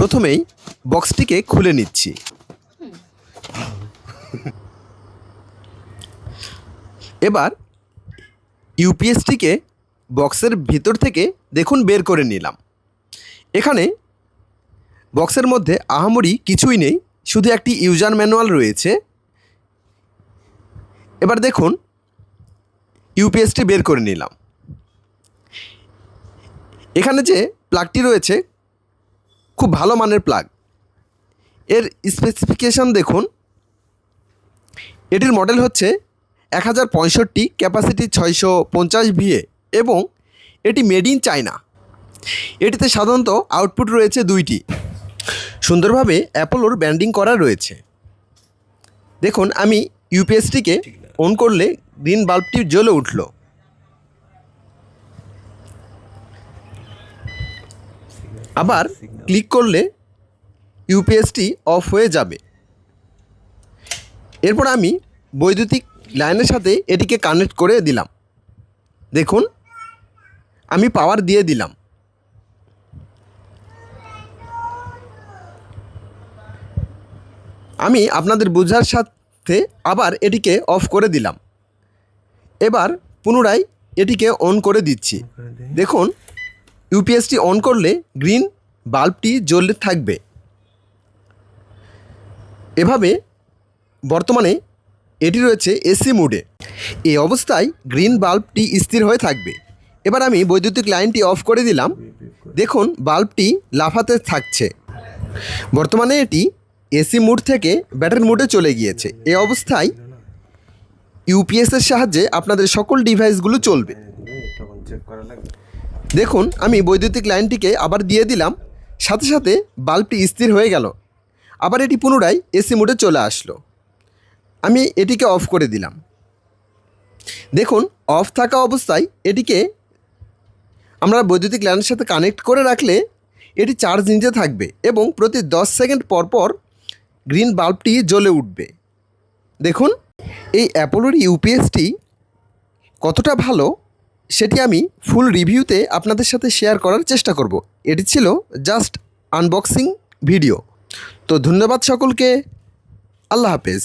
প্রথমেই বক্সটিকে খুলে নিচ্ছি। এবার ইউপিএসটিকে বক্সের ভিতর থেকে দেখুন বের করে নিলাম। এখানে বক্সের মধ্যে আহামরি কিছুই নেই, শুধু একটি ইউজার ম্যানুয়াল রয়েছে। এবার দেখুন ইউপিএসটি বের করে নিলাম। এখানে যে প্লাগটি রয়েছে খুব ভালো মানের প্লাগ এর স্পেসিফিকেশান দেখুন। এটির মডেল হচ্ছে এক হাজার পঁয়ষট্টি ক্যাপাসিটি ছয়শো পঞ্চাশ ভিএ এবং এটি মেড ইন চায়না এটিতে সাধারণত আউটপুট রয়েছে দুইটি। সুন্দরভাবে অ্যাপোলোর ব্যান্ডিং করা রয়েছে। দেখুন, আমি ইউপিএসটিকে অন করলে গ্রিন বাল্বটি জ্বলে উঠল। আবার ক্লিক করলে ইউপিএসটি অফ হয়ে যাবে। এরপর আমি বৈদ্যুতিক লাইনের সাথে এটিকে কানেক্ট করে দিলাম। দেখুন, আমি পাওয়ার দিয়ে দিলাম। আমি আপনাদের বোঝার সাথে আবার এটিকে অফ করে দিলাম। এবার পুনরায় এটিকে অন করে দিচ্ছি। দেখুন ইউপিএসটি অন করলে গ্রিন বাল্বটি জ্বলতে থাকবে। এভাবে বর্তমানে এটি রয়েছে এসি মুডে এই অবস্থায় গ্রিন বাল্বটি স্থির হয়ে থাকবে। এবার আমি বৈদ্যুতিক লাইনটি অফ করে দিলাম। দেখুন বাল্বটি লাফাতে থাকছে। বর্তমানে এটি এসি মুড থেকে ব্যাটারি মুডে চলে গিয়েছে। এই অবস্থায় ইউপিএসের সাহায্যে আপনাদের সকল ডিভাইসগুলো চলবে। দেখুন, আমি বৈদ্যুতিক লাইনটিকে আবার দিয়ে দিলাম, সাথে সাথে বাল্বটি স্থির হয়ে গেল। আবার এটি পুনরায় এসি মোডে চলে আসলো। আমি এটিকে অফ করে দিলাম। দেখুন, অফ থাকা অবস্থায় এটিকে আমরা বৈদ্যুতিক লাইনের সাথে কানেক্ট করে রাখলে এটি চার্জ নিতে থাকবে এবং প্রতি দশ সেকেন্ড পর পর গ্রিন বাল্বটি জ্বলে উঠবে। দেখুন, এই অ্যাপোলোর ইউপিএসটি কতটা ভালো সেটি আমি ফুল রিভিউতে আপনাদের সাথে শেয়ার করার চেষ্টা করব। এটি ছিল জাস্ট আনবক্সিং ভিডিও তো ধন্যবাদ সকলকে। আল্লাহ হাফেজ।